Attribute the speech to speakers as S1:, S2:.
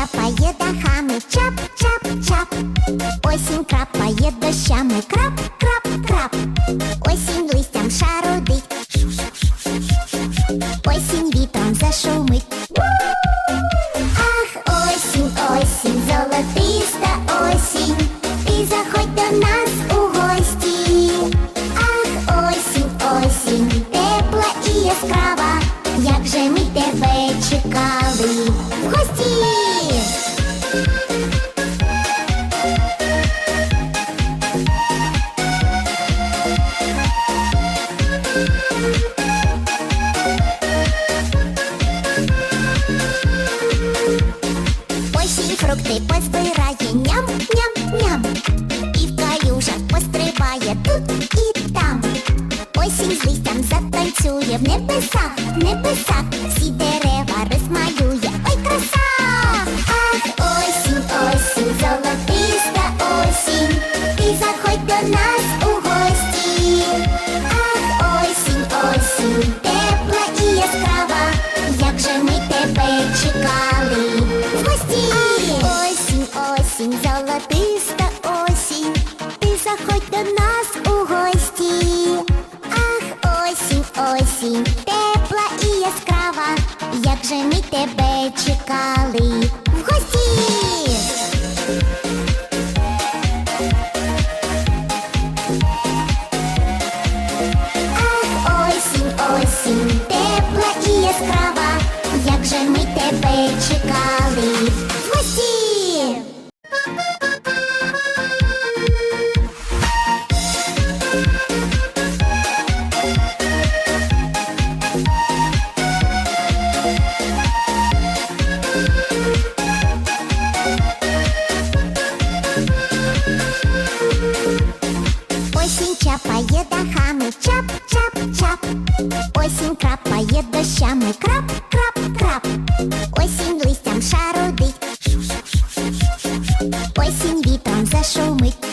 S1: чапає дахами, чап, чап, чап. Осінь крапає дощами, крап, крап, крап. Осінь листям шарудить. Осінь вітром зашумить. Ах, осінь, осінь, золотиста осінь. Ти заходь до нас у гості. Ах, осінь, осінь, тепла і яскрава. Як же ми тебе чекали фрукти позбирає ням, ням, ням. І в калюжах пострибає тут і там. Осінь з листям затанцює в небесах, в небесах. Всі дерева розмалює. Як ми тебе чекали в гості. Ах, осінь, осінь, тепла і яскрава, як же ми тебе чекали чапає дахами, чап-чап-чап. Осінь крапає дощами, крап-крап-крап. Осінь листям шарудить. Осінь вітром зашумить.